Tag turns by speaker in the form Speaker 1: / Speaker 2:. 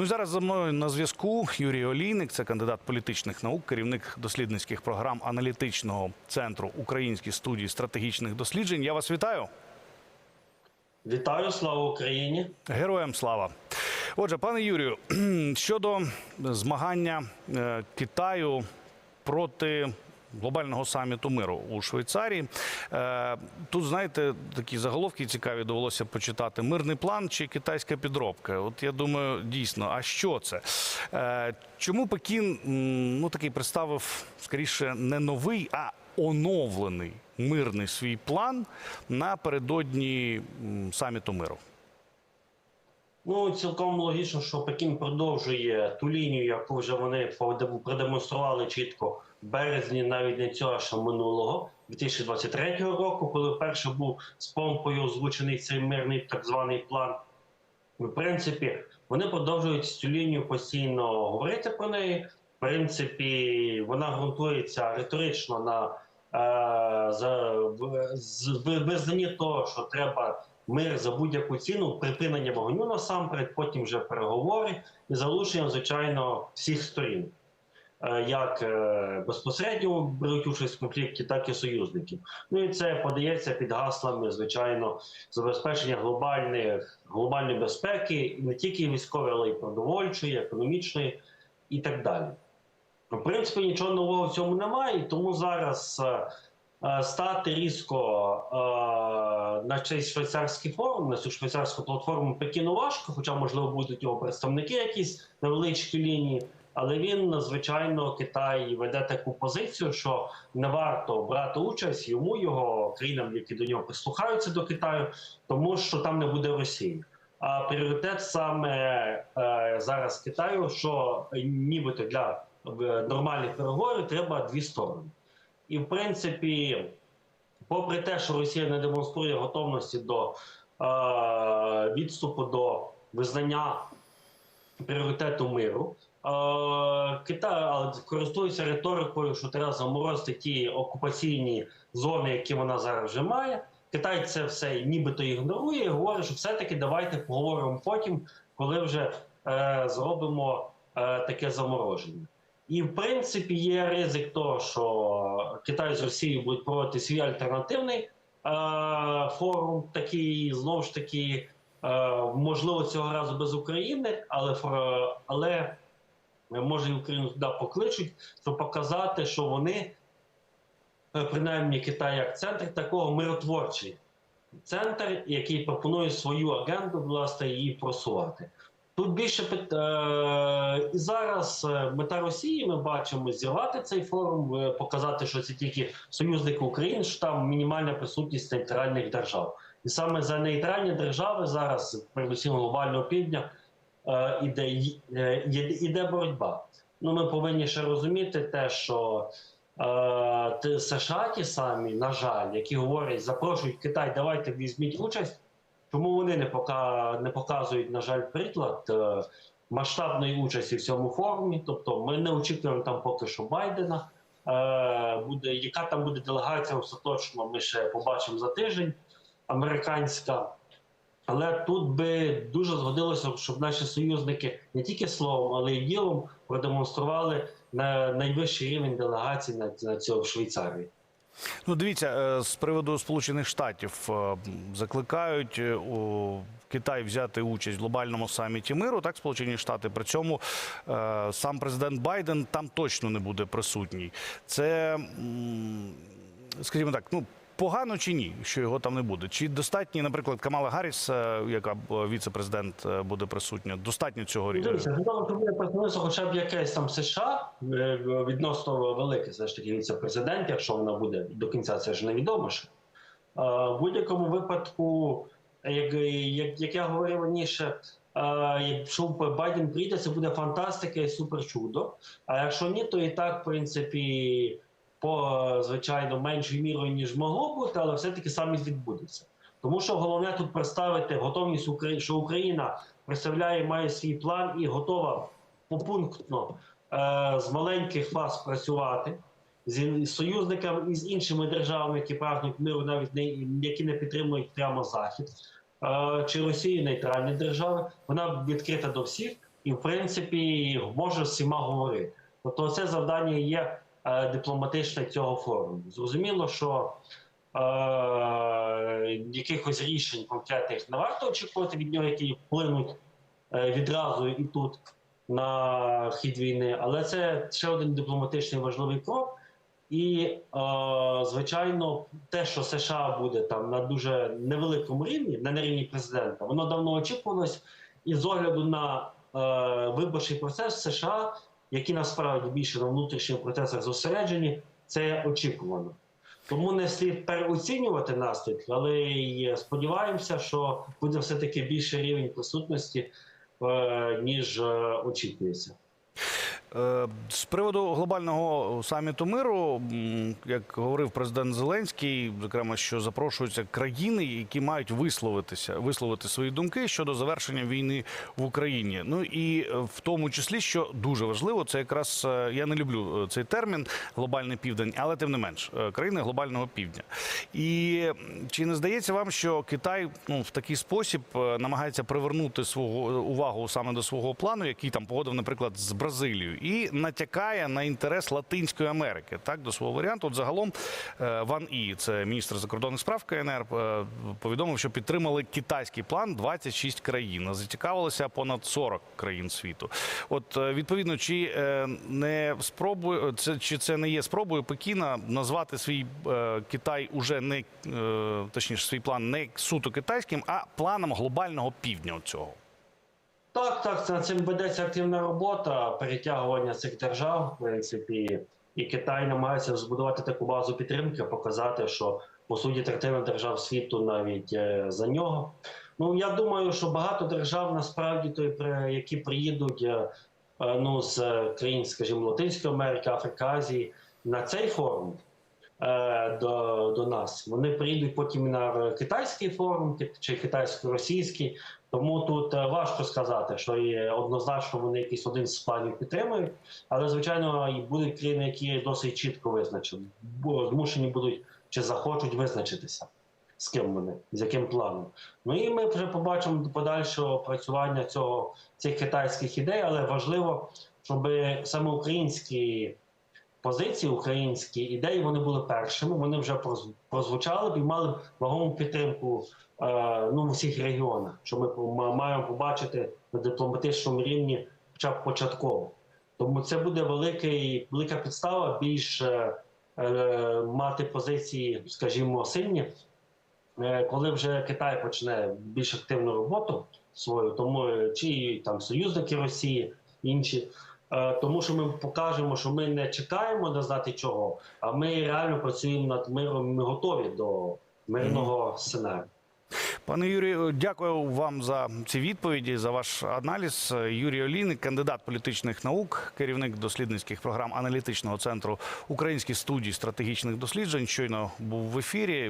Speaker 1: Ну і зараз за мною на зв'язку Юрій Олійник, це кандидат політичних наук, керівник дослідницьких програм аналітичного центру Української студії стратегічних досліджень. Я вас вітаю.
Speaker 2: Вітаю, слава Україні!
Speaker 1: Героям слава. Отже, пане Юрію, щодо змагання е, Китаю проти глобального саміту миру у Швейцарії, е, тут знаєте такі заголовки цікаві довелося почитати: мирний план чи китайська підробка. От я думаю, дійсно, а що це? Е, Чому Пекін ну такий представив скоріше не новий, а оновлений мирний свій план напередодні саміту миру?
Speaker 2: Ну цілком логічно, що Пекін продовжує ту лінію, яку вже вони продемонстрували чітко в березні, навіть не цього ще минулого 2023 року, коли вперше був з помпою озвучений цей мирний так званий план. В принципі, вони продовжують цю лінію постійно говорити про неї. В принципі, вона ґрунтується риторично на е, за в- в- визнанні того, що треба мир за будь-яку ціну, припинення вогню насамперед, потім вже переговори і залучення, звичайно, всіх сторін. Е, Як е, безпосередньо беруть участь в конфлікті, так і союзників. Ну і це подається під гаслами, звичайно, забезпечення глобальних глобальної безпеки, не тільки військової, але й продовольчої, економічної і так далі. В принципі, нічого нового в цьому немає, тому зараз е, стати різко е, на цей швейцарський форум, на цю швейцарську платформу Пекіну важко, хоча, можливо, будуть його представники якісь невеличкі лінії. Але він, звичайно, Китай веде таку позицію, що не варто брати участь йому, його країнам, які до нього прислухаються до Китаю, тому що там не буде Росії. А пріоритет саме е, зараз Китаю, що е, нібито для е, нормальних переговорів треба дві сторони. І в принципі, попри те, що Росія не демонструє готовності до е, відступу до визнання пріоритету миру. Е, Китай користується риторикою, що треба заморозити ті окупаційні зони, які вона зараз вже має. Китай це все нібито ігнорує і говорить, що все-таки давайте поговоримо потім, коли вже е, зробимо е, таке замороження. І в принципі є ризик того, що Китай з Росією будуть проводити свій альтернативний е, форум, такий знову ж таки, е, можливо, цього разу без України, але але може і Україну туди покличуть, щоб показати, що вони, е, принаймні Китай як центр такого миротворчий центр, який пропонує свою агенду, власне, її просувати. Тут більше е, і зараз е, мета Росії ми бачимо зірвати цей форум, е, показати, що це тільки союзники України, що там мінімальна присутність нейтральних держав. І саме за нейтральні держави зараз, передусім глобального півдня, іде, іде, боротьба. Ну, ми повинні ще розуміти те, що США ті самі, на жаль, які говорять, запрошують Китай, давайте візьміть участь. Чому вони не пока не показують, на жаль, приклад е, масштабної участі в цьому форумі? Тобто, ми не очікуємо там поки що Байдена. Е, буде яка там буде делегація остаточно? Ми ще побачимо за тиждень. Американська. Але тут би дуже згодилося, щоб наші союзники не тільки словом, але й ділом продемонстрували на найвищий рівень делегації на, на цього в Швейцарії.
Speaker 1: Ну, дивіться, е, з приводу Сполучених Штатів е, закликають е, у Китай взяти участь в глобальному саміті миру. Так, Сполучені Штати. При цьому сам президент Байден там точно не буде присутній. Це, скажімо так, ну. Погано чи ні, що його там не буде? Чи достатньо, наприклад, Камала Гарріс, е, яка е, віце-президент е, буде присутня, достатньо цього рівня?
Speaker 2: Дивіться, представництво хоча б якесь там США відносно велике, все ж таки віце-президент, якщо вона буде до кінця, це ж невідомо. Е, В будь-якому випадку, як, як, як я говорив раніше, якщо Байден прийде, це буде фантастика і суперчудо. А якщо ні, то і так, в принципі, по звичайно меншою мірою, ніж могло бути, але все-таки саміт відбудеться. Тому що головне тут представити готовність України, що Україна представляє, має свій план і готова попунктно е, з маленьких фаз працювати з союзниками і з іншими державами, які прагнуть миру, навіть не які не підтримують прямо захід, е, чи Росії нейтральні держави. Вона відкрита до всіх. і, в принципі, може всіма говорити. Тобто, це завдання є дипломатичне цього форуму. Зрозуміло, що е, якихось рішень конкретних не варто очікувати від нього, які вплинуть е, відразу і тут на хід війни, але це ще один дипломатичний важливий крок. І, е, звичайно, те, що США буде там на дуже невеликому рівні, не на рівні президента, воно давно очікувалось. І з огляду на е, виборчий процес США, які насправді більше на внутрішніх процесах зосереджені, це очікувано. Тому не слід переоцінювати наслідки, але й сподіваємося, що буде все-таки більший рівень присутності, е, ніж е, очікується.
Speaker 1: Е, З приводу глобального саміту миру, як говорив президент Зеленський, зокрема, що запрошуються країни, які мають висловитися, висловити свої думки щодо завершення війни в Україні. Ну і е, в тому числі, що дуже важливо, це якраз е, я не люблю цей термін глобальний південь, але тим не менш країни глобального півдня. І чи не здається вам, що Китай ну в такий спосіб намагається привернути свого увагу саме до свого плану, який там погодив, наприклад, з Бразилією, і натякає на інтерес Латинської Америки, так до свого варіанту. От загалом е, Ван І, це міністр закордонних справ КНР, е, повідомив, що підтримали китайський план 26 країн. Зацікавилося понад 40 країн світу. От е, відповідно, чи не спробує це, чи це не є спробою Пекіна назвати свій Китай уже не точніше свій план не суто китайським, а планом глобального півдня цього.
Speaker 2: Так, так, це цим ведеться активна робота перетягування цих держав, в принципі, і Китай намагається збудувати таку базу підтримки, показати, що по суті третина держав світу навіть е, за нього. Ну я думаю, що багато держав насправді той, які приїдуть е, е, ну, з країн, скажімо, Латинської Америки, Африки, Азії на цей форум. Е, До, до нас. Вони приїдуть потім на китайський форум чи китайсько-російський, тому тут е, важко сказати, що є однозначно вони якийсь один з планів підтримують, але звичайно і будуть країни, які досить чітко визначені, змушені будуть чи захочуть визначитися, з ким вони, з яким планом. Ну і ми вже побачимо подальшого працювання цього цих китайських ідей, але важливо, щоб саме українські позиції, українські ідеї вони були першими. Вони вже проз- прозвучали б і мали б вагому підтримку е, ну, в усіх регіонах, що ми маємо побачити на дипломатичному рівні, хоча б початково. Тому це буде великий, велика підстава більш е, е, мати позиції, скажімо, сильні, е, коли вже Китай почне більш активну роботу свою, тому е, чи там союзники Росії, інші. Е, Тому що ми покажемо, що ми не чекаємо не знати чого, а ми реально працюємо над миром. Ми готові до мирного сценарію.
Speaker 1: Пане Юрію, дякую вам за ці відповіді, за ваш аналіз. Юрій Олійник, кандидат політичних наук, керівник дослідницьких програм аналітичного центру Українських студій стратегічних досліджень. Щойно був в ефірі.